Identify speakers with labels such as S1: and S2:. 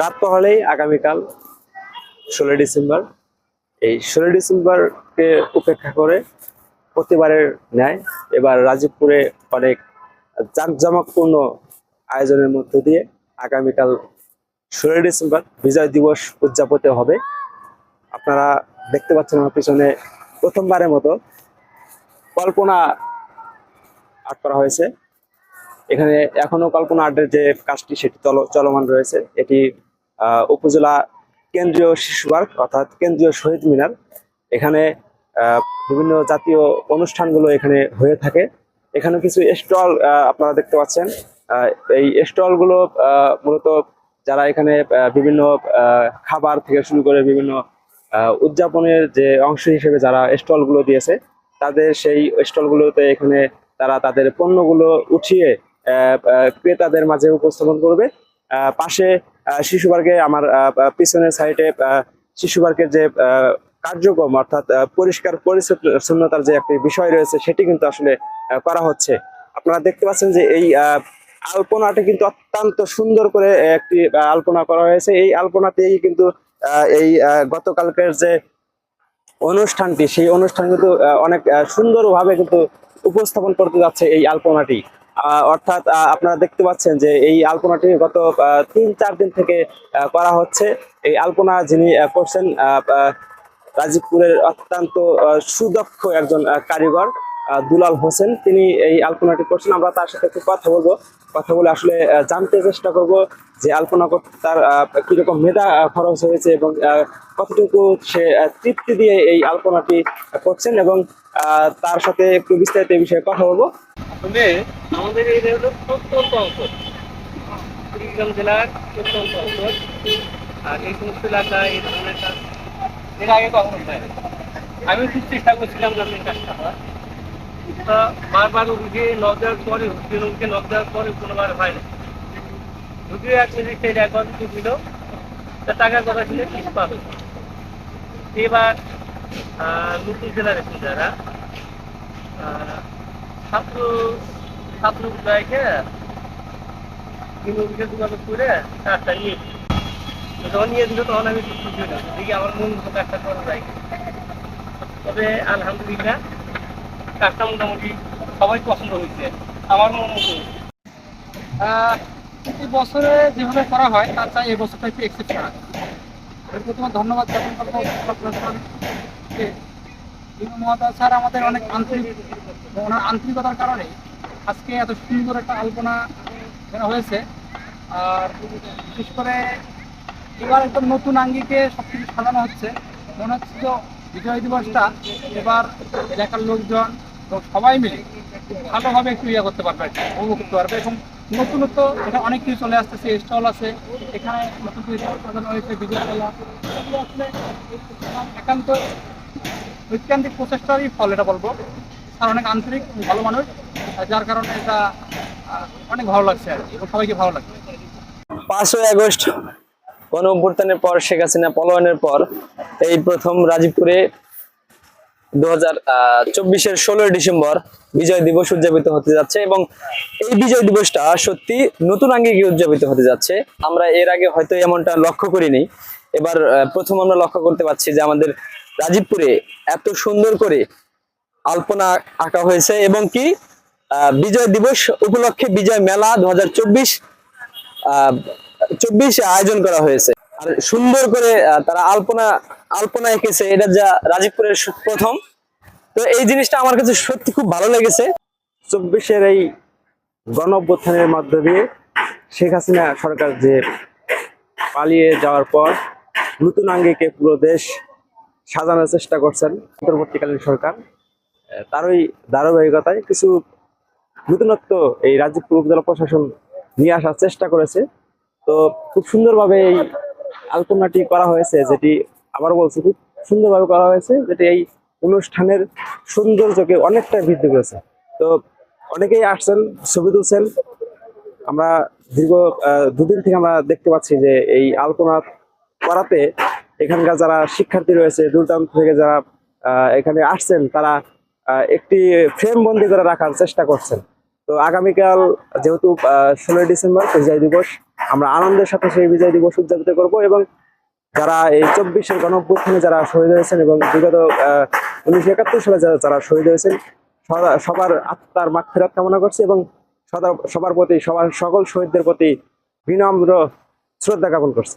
S1: রাত হলেই আগামীকাল ষোলোই ডিসেম্বর। এই ষোলোই ডিসেম্বরকে উপেক্ষা করে প্রতিবারের ন্যায় এবার রাজীবপুরে অনেক জাঁকজমকপূর্ণ আয়োজনের মধ্য দিয়ে আগামীকাল ষোলোই ডিসেম্বর বিজয় দিবস উদযাপিত হবে। আপনারা দেখতে পাচ্ছেন আমার পিছনে প্রথমবারের মতো কল্পনা আট করা হয়েছে। এখানে এখনও কল্পনা আর্টের যে কাজটি, সেটি চল- চলমান রয়েছে। এটি উপজেলা কেন্দ্রীয় শিশু পার্ক, অর্থাৎ কেন্দ্রীয় শহীদ মিনার। এখানে বিভিন্ন জাতীয় অনুষ্ঠানগুলো এখানে হয়ে থাকে। এখানে কিছু স্টল আপনারা দেখতে পাচ্ছেন। এই স্টলগুলো মূলত যারা এখানে বিভিন্ন খাবার থেকে শুরু করে বিভিন্ন উদযাপনের যে অংশ হিসেবে যারা স্টলগুলো দিয়েছে, তাদের সেই স্টলগুলোতে এখানে তারা তাদের পণ্যগুলো উঠিয়ে ক্রেতাদের মাঝে উপস্থাপন করবে। পাশে শিশু পার্কে আমার পিছনের সাইডে শিশু পার্কের যে কার্যক্রম অর্থাৎ পরিষ্কার পরিচ্ছন্নতার যে একটি বিষয় রয়েছে, সেটি কিন্তু আসলে করা হচ্ছে। আপনারা দেখতে পাচ্ছেন যে এই আলপনাটা কিন্তু অত্যন্ত সুন্দর করে একটি আলপনা করা হয়েছে। এই আলপনাতেই কিন্তু এই গতকালকের যে অনুষ্ঠানটি, সেই অনুষ্ঠান কিন্তু অনেক সুন্দরভাবে কিন্তু উপস্থাপন করতে যাচ্ছে এই আলপনাটি। অর্থাৎ আপনারা দেখতে পাচ্ছেন যে এই আলপনাটি গত তিন, চার দিন থেকে করা হচ্ছে। এই আলপনা যিনি করছেন রাজীবপুরের অত্যন্ত সুদক্ষ একজন কারিগর দুলাল হোসেন। তিনি এই আলপনাটি করছেন। আমরা তার সাথে একটু কথা বলব। কথা বলে আসলে জানতে চেষ্টা করব যে আলপনা করতে তার কীরকম মেধা খরচ হয়েছে এবং কতটুকু সে তৃপ্তি দিয়ে এই আলপনাটি করছেন এবং তার সাথে একটু বিস্তারিত এই বিষয়ে কথা বলব।
S2: আসলে আমাদের এই হলো প্রত্যন্ত অঞ্চল কুড়িগ্রাম জেলার প্রত্যন্ত অঞ্চল আর এই সমস্ত এলাকায় এই ধরনের কাজ এর আগে কখনো হয়। আমি খুব চেষ্টা করছিলাম যাতে কাজটা হয় তা বারবার রুগীকে নক দেওয়ার পরে হুকিয়ে রুগীকে নক দেওয়ার পরে কোনোবার হয় না যদিও এক মিনিট দুটো দিল তা টাকার কথা ছিল, কিছু পাবে এবার নতুন জেলার এসে যারা করে নিয়ে যখন নিয়ে তখন আমি দেখি আমার মন করা তবে মোটামুটি সবাই পছন্দ হয়েছে মন মতো
S3: প্রতি বছরে যেভাবে করা হয়, তার চাই এই বছরটা একটু এক্সেপশনাল এর প্রথমে ধন্যবাদ জ্ঞাপন করব। প্রশাসনকে ইনু স্যার আমাদের অনেক আন্তরিক, ওনার আন্তরিকতার কারণে আজকে এত সুন্দর একটা আলপনা হয়েছে। আর বিশেষ করে এবার একদম নতুন আঙ্গিকে সব কিছু সাজানো হচ্ছে। মনে হচ্ছে যে বিজয় দিবসটা এবার এলাকার লোকজন এবং সবাই মিলে ভালোভাবে একটু ইয়ে করতে পারবে উপভোগ করতে পারবে এবং নতুনত্ব এটা অনেক কিছু চলে আসতেছে স্টল আছে, এখানে নতুন কিছু সাজানো হয়েছে বিজয় মেলা। আসলে একান্ত ঐকান্তিক প্রচেষ্টারই ফল এটা বলব। আর অনেক আন্তরিক ভালো মানুষ, যার কারণে এটা অনেক ভালো লাগছে আর কি সবাইকে ভালো লাগছে।
S4: পাঁচই আগস্ট, গণ অভ্যুত্থানের পর, শেখ হাসিনা পলায়নের পর, এই প্রথম রাজীবপুরে দু হাজার চব্বিশের ষোলোই ডিসেম্বর বিজয় দিবস উদযাপিত হতে যাচ্ছে এবং এই বিজয় দিবসটা সত্যি নতুন আঙ্গিকে উদযাপিত হতে যাচ্ছে। আমরা এর আগে হয়তো এমনটা লক্ষ্য করিনি এবার প্রথম আমরা লক্ষ্য করতে পারছি যে আমাদের রাজীবপুরে এত সুন্দর করে আলপনা আঁকা হয়েছে এবং কি বিজয় দিবস উপলক্ষে বিজয় মেলা দু হাজার চব্বিশ আয়োজন করা হয়েছে। আর সুন্দর করে তারা আলপনা আলপনা এঁকেছে। এটা যা রাজীবপুরের প্রথম। তো এই জিনিসটা আমার কাছে সত্যি খুব ভালো লেগেছে।
S1: চব্বিশের এই গণ মাধ্যমে শেখ হাসিনা সরকার যে পালিয়ে যাওয়ার পর নতুন আঙ্গিকে পুরো দেশ সাজানোর চেষ্টা করছেন অন্তর্বর্তীকালীন সরকার। তারই ধারাবাহিকতায় কিছু নতুনত্ব এই রাজীবপুর উপজেলা প্রশাসন নিয়ে আসার চেষ্টা করেছে। তো খুব সুন্দরভাবে এই আলপনাটি করা হয়েছে, যেটি আবার বলছি, খুব সুন্দরভাবে করা হয়েছে, যেটি এই অনুষ্ঠানের সৌন্দর্যকে অনেকটা বৃদ্ধি করেছে। তো অনেকেই আসছেন, ছবি তুলছেন। আমরা দীর্ঘ দুদিন থেকে আমরা দেখতে পাচ্ছি যে এই আলপনা করাতে এখানকার যারা শিক্ষার্থী রয়েছে দূর দূরান্ত থেকে যারা এখানে আসছেন, তারা একটি ফ্রেম বন্দি করে রাখার চেষ্টা করছেন। তো আগামীকাল যেহেতু ষোলোই ডিসেম্বর, বিজয় দিবস, আমরা আনন্দের সাথে সেই বিজয় দিবস উদযাপিত করব এবং যারা এই চব্বিশের গণ অভ্যুত্থানে যারা শহীদ হয়েছেন এবং বিগত উনিশশো একাত্তর সালে যারা যারা শহীদ হয়েছেন সবার আত্মার মাগফিরাত কামনা করছি এবং সবার প্রতি, সবার সকল শহীদদের প্রতি বিনম্র শ্রদ্ধা জ্ঞাপন করছি।